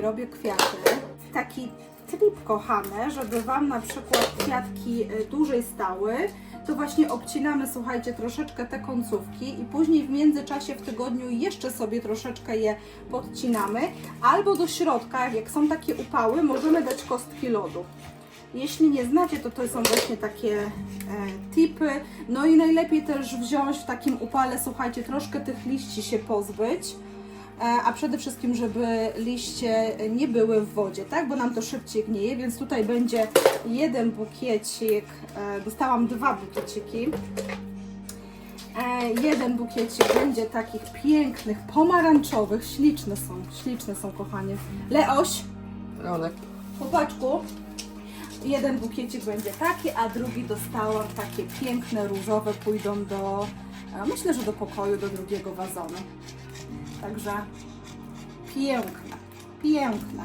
robię kwiaty. Taki trik kochane, żeby Wam na przykład kwiatki y, dłużej stały, to właśnie obcinamy, słuchajcie, troszeczkę te końcówki i później w międzyczasie w tygodniu jeszcze sobie troszeczkę je podcinamy. Albo do środka, jak są takie upały, możemy dać kostki lodu. Jeśli nie znacie, to to są właśnie takie e, tipy. No i najlepiej też wziąć w takim upale, słuchajcie, troszkę tych liści się pozbyć. E, a przede wszystkim, żeby liście nie były w wodzie, tak? Bo nam to szybciej gnieje, więc tutaj będzie jeden bukiecik, e, dostałam dwa bukieciki. E, jeden bukiecik będzie takich pięknych, pomarańczowych, śliczne są, śliczne są kochanie. Leoś, Leonek. Chłopaczku, jeden bukiecik będzie taki, a drugi dostałam takie piękne, różowe, pójdą do, e, myślę, że do pokoju, do drugiego wazonu. Także piękne, piękne.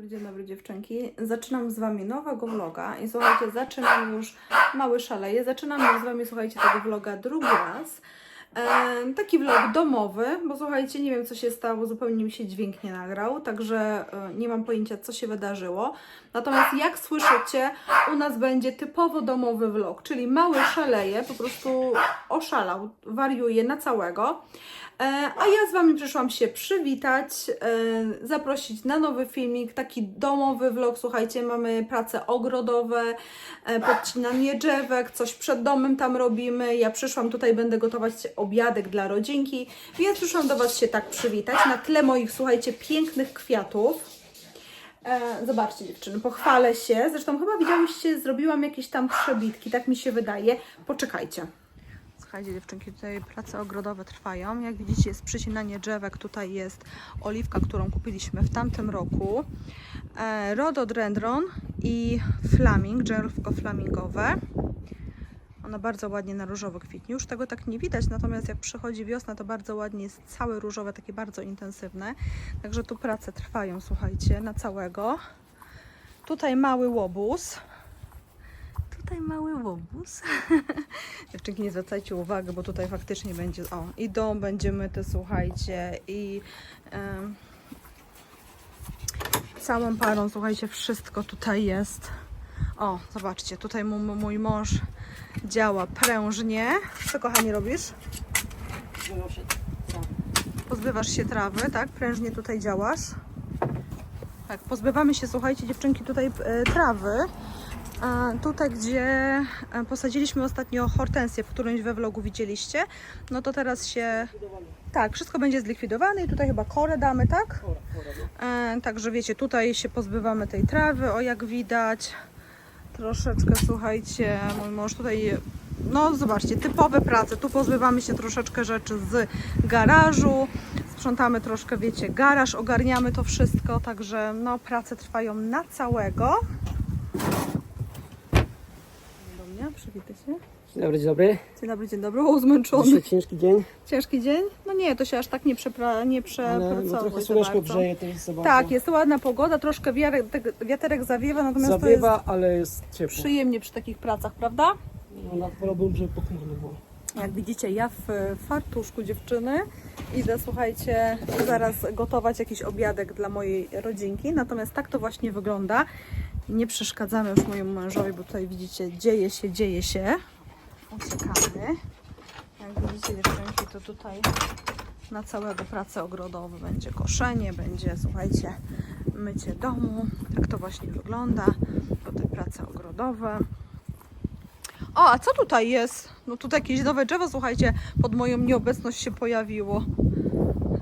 Dobry, dzień dobry dziewczynki. Zaczynam z Wami nowego vloga i słuchajcie, zaczynam już, mały szaleje, zaczynam już z Wami, słuchajcie, tego vloga drugi raz. E, taki vlog domowy, bo słuchajcie, nie wiem co się stało, zupełnie mi się dźwięk nie nagrał, także e, nie mam pojęcia co się wydarzyło. Natomiast jak słyszycie, u nas będzie typowo domowy vlog, czyli mały szaleje, po prostu oszalał, wariuje na całego. E, A ja z Wami przyszłam się przywitać, e, zaprosić na nowy filmik, taki domowy vlog. Słuchajcie, mamy prace ogrodowe, e, podcinanie drzewek, coś przed domem tam robimy. Ja przyszłam tutaj, będę gotować obiadek dla rodzinki, więc przyszłam do Was się tak przywitać na tle moich, słuchajcie, pięknych kwiatów. E, zobaczcie dziewczyny, pochwalę się. Zresztą chyba widziałyście, zrobiłam jakieś tam przebitki, tak mi się wydaje. Poczekajcie. Słuchajcie dziewczynki, tutaj prace ogrodowe trwają. Jak widzicie jest przycinanie drzewek, tutaj jest oliwka, którą kupiliśmy w tamtym roku. E, rhododendron i flaming, drzewko flamingowe. Ona bardzo ładnie na różowo kwitnie. Już tego tak nie widać, natomiast jak przychodzi wiosna, to bardzo ładnie jest całe różowe, takie bardzo intensywne. Także tu prace trwają, słuchajcie, na całego. Tutaj mały łobuz. Tutaj mały łobuz. Dziewczynki, nie zwracajcie uwagi, bo tutaj faktycznie będzie, o, i dom będzie myty, słuchajcie, i em, całą parą, słuchajcie, wszystko tutaj jest. O, zobaczcie, tutaj mój, mój mąż działa prężnie. Co, kochani, robisz? Pozbywasz się trawy, tak? Prężnie tutaj działasz. Tak, pozbywamy się, słuchajcie, dziewczynki, tutaj e, trawy. A tutaj, gdzie e, posadziliśmy ostatnio hortensję, w którymś we vlogu widzieliście, no to teraz się... Tak, wszystko będzie zlikwidowane i tutaj chyba korę damy, tak? E, także wiecie, tutaj się pozbywamy tej trawy, o jak widać. Troszeczkę, słuchajcie, mój mąż tutaj... No zobaczcie, typowe prace. Tu pozbywamy się troszeczkę rzeczy z garażu. Sprzątamy troszkę, wiecie, garaż, ogarniamy to wszystko, także no prace trwają na całego. Się. Dzień dobry, dzień dobry. Dzień dobry, dzień dobry. O, zmęczony. Dzisiaj ciężki dzień, Ciężki dzień? No nie, to się aż tak nie, przepra- nie ale no, trochę słoneczko grzeje, to jest zabawne. Tak, jest ładna pogoda, troszkę wiarek, wiaterek zawiewa, natomiast Zawiewa, ale jest to jest ciepło. przyjemnie przy takich pracach, prawda? No, na- wolałbym, żeby pochmurno było. Jak widzicie, ja w fartuszku dziewczyny idę, słuchajcie, zaraz gotować jakiś obiadek dla mojej rodzinki. Natomiast tak to właśnie wygląda. Nie przeszkadzamy już mojemu mężowi, bo tutaj widzicie, dzieje się, dzieje się. Uciekamy. Jak widzicie, dziewczynki, to tutaj na całego pracę ogrodowe będzie koszenie, będzie, słuchajcie, mycie domu. Tak to właśnie wygląda. Tutaj prace ogrodowe. O, a co tutaj jest? No tutaj jakieś nowe drzewo, słuchajcie, pod moją nieobecność się pojawiło.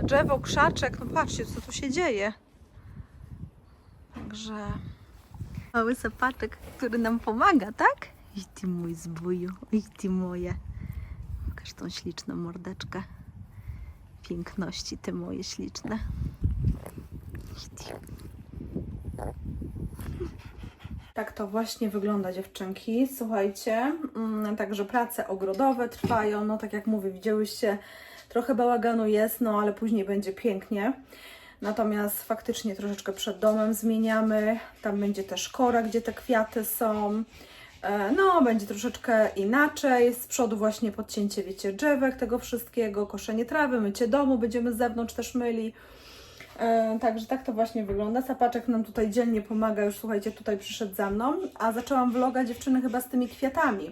Drzewo, krzaczek, no patrzcie, co tu się dzieje. Także mały sapaczek, który nam pomaga, tak? I ty mój zbóju, i ty moje. Pokaż tą śliczną mordeczkę. piękności, te moje śliczne. Tak to właśnie wygląda, dziewczynki. Słuchajcie, mm, także prace ogrodowe trwają. No, tak jak mówię, widziałyście, trochę bałaganu jest, no ale później będzie pięknie. Natomiast faktycznie troszeczkę przed domem zmieniamy. Tam będzie też kora, gdzie te kwiaty są. E, No, będzie troszeczkę inaczej. Z przodu właśnie podcięcie, wiecie, drzewek tego wszystkiego, koszenie trawy, mycie domu, będziemy z zewnątrz też myli. E, Także tak to właśnie wygląda. Sapaczek nam tutaj dzielnie pomaga, już słuchajcie, tutaj przyszedł za mną, a zaczęłam vloga dziewczyny chyba z tymi kwiatami.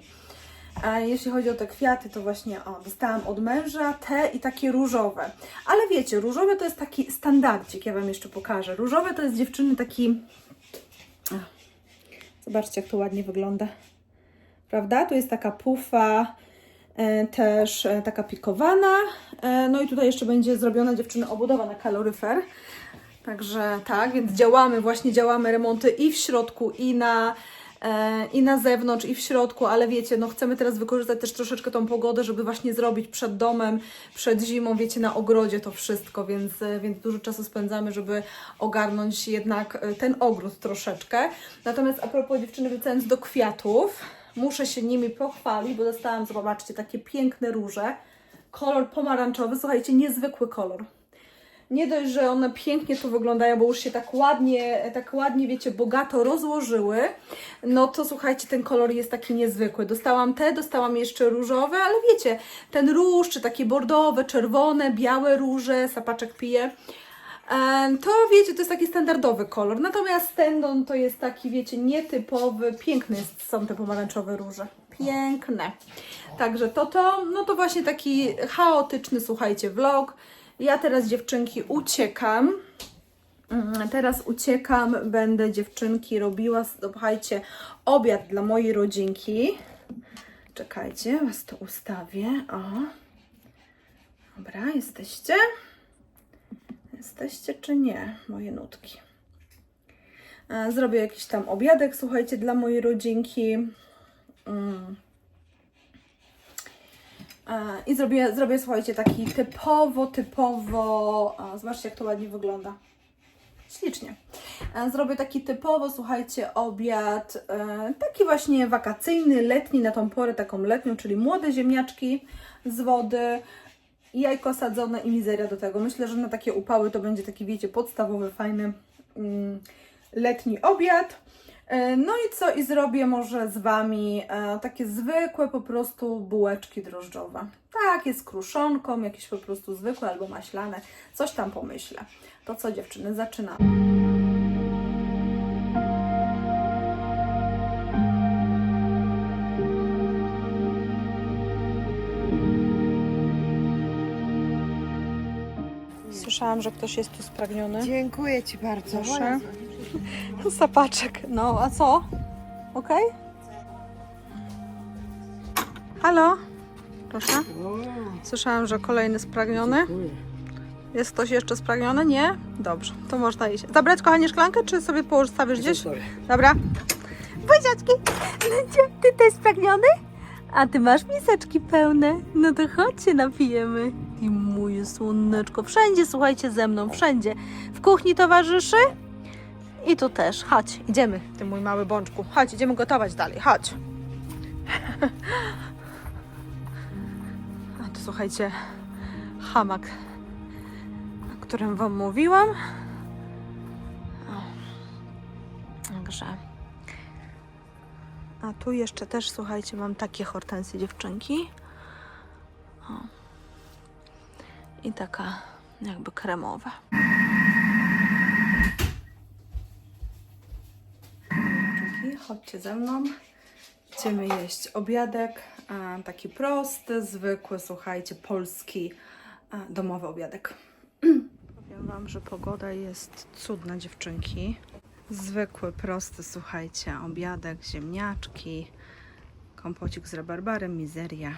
E, Jeśli chodzi o te kwiaty, to właśnie o, dostałam od męża te i takie różowe. Ale wiecie, różowe to jest taki standardzik, ja Wam jeszcze pokażę. Różowe to jest dziewczyny taki... Zobaczcie, jak to ładnie wygląda. Prawda? Tu jest taka pufa, e, też e, taka pikowana. E, no i tutaj jeszcze będzie zrobiona dziewczyny obudowa na kaloryfer. Także tak, więc działamy, właśnie działamy remonty i w środku, i na, i na zewnątrz, i w środku, ale wiecie, no chcemy teraz wykorzystać też troszeczkę tą pogodę, żeby właśnie zrobić przed domem, przed zimą, wiecie, na ogrodzie to wszystko, więc, e, więc dużo czasu spędzamy, żeby ogarnąć jednak e, ten ogród troszeczkę. Natomiast a propos dziewczyny, wracając do kwiatów, muszę się nimi pochwalić, bo dostałam, zobaczcie, takie piękne róże. Kolor pomarańczowy, słuchajcie, niezwykły kolor nie dość, że one pięknie tu wyglądają, bo już się tak ładnie, tak ładnie, wiecie, bogato rozłożyły, no to słuchajcie, ten kolor jest taki niezwykły. Dostałam te, dostałam jeszcze różowe, ale wiecie, ten róż, czy takie bordowe, czerwone, białe róże, sapaczek pije, to wiecie, to jest taki standardowy kolor. Natomiast ten no, to jest taki, wiecie, nietypowy, piękny są te pomarańczowe róże. Piękne. Także to to, no to właśnie taki chaotyczny, słuchajcie, vlog. Ja teraz dziewczynki uciekam. Mm, Teraz uciekam, będę dziewczynki robiła, słuchajcie, obiad dla mojej rodzinki. Czekajcie, was to ustawię. O. Dobra, jesteście? Jesteście czy nie, moje nutki? E, Zrobię jakiś tam obiadek, słuchajcie, dla mojej rodzinki. Mm. E, I zrobię, zrobię, słuchajcie, taki typowo, typowo. Zobaczcie, jak to ładnie wygląda. Ślicznie. E, Zrobię taki typowo, słuchajcie, obiad, e, taki właśnie wakacyjny, letni, na tą porę taką letnią, czyli młode ziemniaczki z wody, jajko sadzone i mizeria do tego. Myślę, że na takie upały to będzie taki, wiecie, podstawowy, fajny mm, letni obiad. E, No i co? I zrobię może z Wami e, takie zwykłe po prostu bułeczki drożdżowe. Takie z kruszonką, jakieś po prostu zwykłe albo maślane. Coś tam pomyślę. To co dziewczyny, zaczynamy. Słyszałam, że ktoś jest tu spragniony. Dziękuję Ci bardzo. Proszę. Zapaczek. No, a co? Okej? Halo? Proszę. Słyszałam, że kolejny spragniony. Jest ktoś jeszcze spragniony? Nie? Dobrze, to można iść. Zabrać kochanie szklankę, czy sobie położysz, stawisz gdzieś? Dobra. Buziaczki, ty też spragniony? A ty masz miseczki pełne. No to chodź się napijemy. I moje słoneczko. Wszędzie, słuchajcie, ze mną, wszędzie. W kuchni towarzyszy? I tu też. Chodź, idziemy, ty mój mały bączku. Chodź, idziemy gotować dalej. Chodź. A tu słuchajcie, hamak, o którym Wam mówiłam. O. Także. A tu jeszcze też, słuchajcie, mam takie hortensje dziewczynki. O. I taka jakby kremowa. Chodźcie ze mną. Idziemy jeść obiadek, taki prosty, zwykły, słuchajcie, polski domowy obiadek. Powiem Wam, że pogoda jest cudna, dziewczynki. Zwykły, prosty, słuchajcie, obiadek, ziemniaczki, kompocik z rabarbarem, mizeria.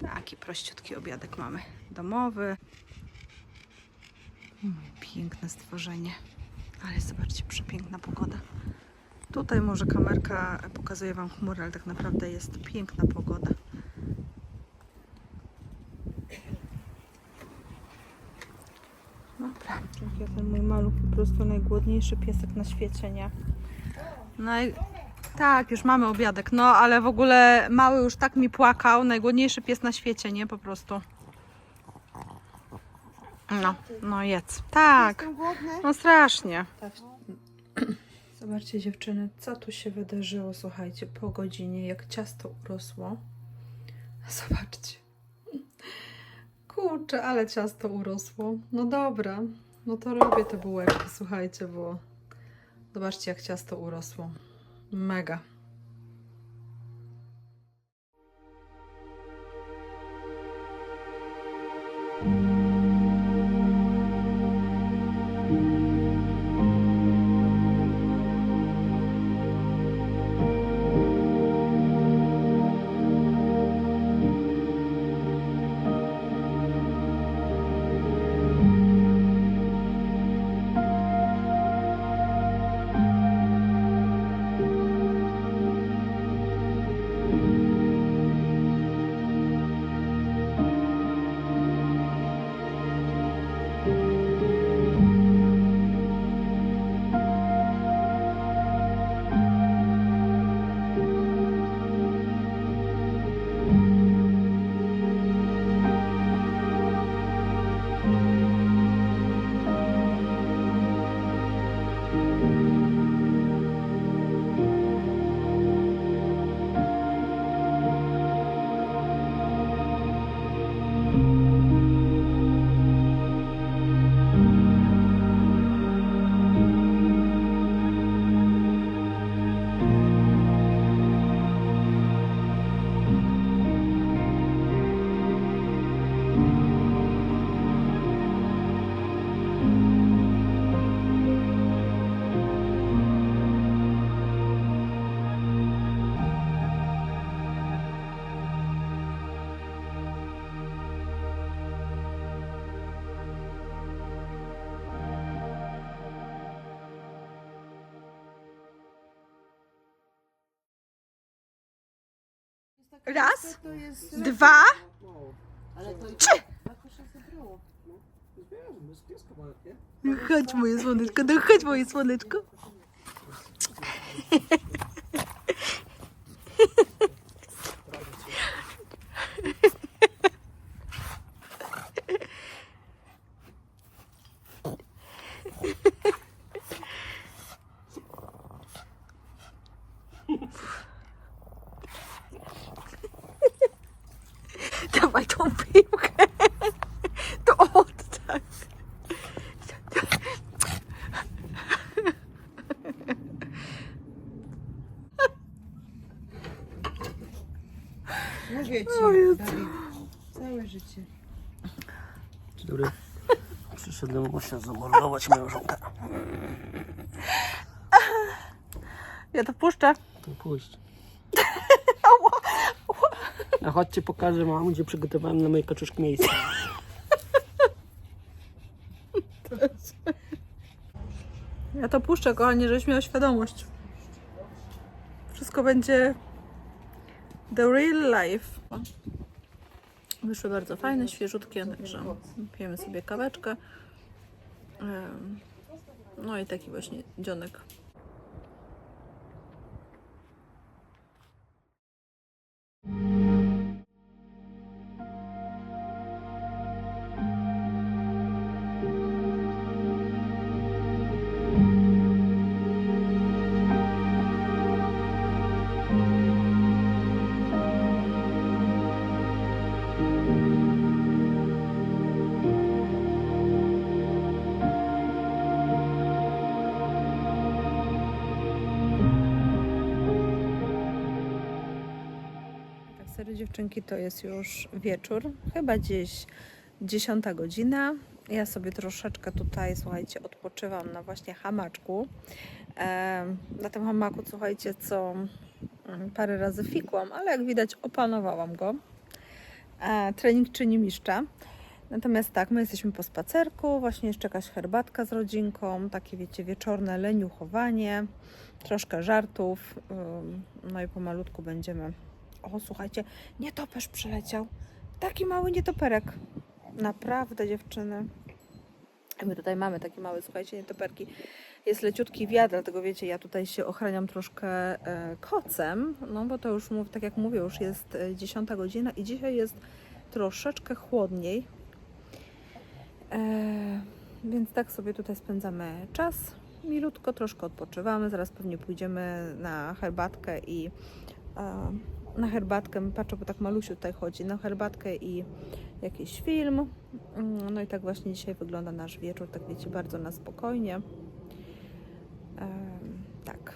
Taki prościutki obiadek mamy, domowy. Piękne stworzenie. Ale zobaczcie, przepiękna pogoda. Tutaj może kamerka pokazuje Wam chmury, ale tak naprawdę jest piękna pogoda. Dobra, ja ten mój maluch po prostu najgłodniejszy piesek na świecie, nie? No i... Tak, już mamy obiadek, no ale w ogóle mały już tak mi płakał, najgłodniejszy pies na świecie, nie? Po prostu. No, no jedz. Tak. No strasznie. Tak. Zobaczcie dziewczyny, co tu się wydarzyło, słuchajcie, po godzinie, jak ciasto urosło. Zobaczcie. Kurczę, ale ciasto urosło. No dobra, no to robię te bułeczki, słuchajcie, bo zobaczcie, jak ciasto urosło. Mega. Raz, To jest... dwa, Ale to trzy. No chodź moje słoneczko, no chodź moje słoneczko. Dawaj tą piłkę. To oddaj. Mówię ci, O Jezu. Dawid, całe życie. Dobry. Przyszedłem właśnie zamordować moją żonkę. Ja to puszczę. To pójść. A chodźcie pokażę wam, gdzie przygotowałem na moje kaczuszki miejsce. Ja to puszczę, kochanie, żebyś miał świadomość. Wszystko będzie the real life. Wyszły bardzo fajne, świeżutkie, także pijemy sobie kaweczkę. No i taki właśnie dzionek. Dziewczynki, to jest już wieczór, chyba gdzieś 10 godzina. Ja sobie troszeczkę tutaj, słuchajcie, odpoczywam na właśnie hamaczku. Na tym hamaku, słuchajcie, co mm, parę razy fikłam, ale jak widać opanowałam go. E, trening czyni mistrza. Natomiast tak, my jesteśmy po spacerku, właśnie jeszcze jakaś herbatka z rodzinką, takie wiecie, wieczorne leniuchowanie, troszkę żartów, no i pomalutku będziemy o, słuchajcie, nietoperz przyleciał. Taki mały nietoperek. Naprawdę, dziewczyny. My tutaj mamy takie małe, słuchajcie, nietoperki. Jest leciutki wiatr, dlatego wiecie, ja tutaj się ochraniam troszkę e, kocem, no bo to już, tak jak mówię, już jest e, 10 godzina i dzisiaj jest troszeczkę chłodniej. E, więc tak sobie tutaj spędzamy czas. Milutko, troszkę odpoczywamy. Zaraz pewnie pójdziemy na herbatkę i e, na herbatkę, patrzę, bo tak malusiu tutaj chodzi, na herbatkę i jakiś film. Mm, No i tak właśnie dzisiaj wygląda nasz wieczór, tak wiecie, bardzo na spokojnie. Em, tak.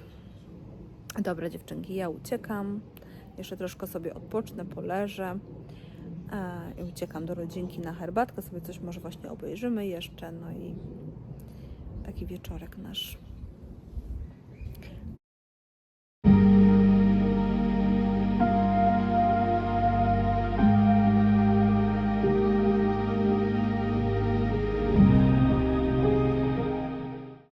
Dobra dziewczynki, ja uciekam. Jeszcze troszkę sobie odpocznę, poleżę. E, uciekam do rodzinki na herbatkę, sobie coś może właśnie obejrzymy jeszcze. No i taki wieczorek nasz.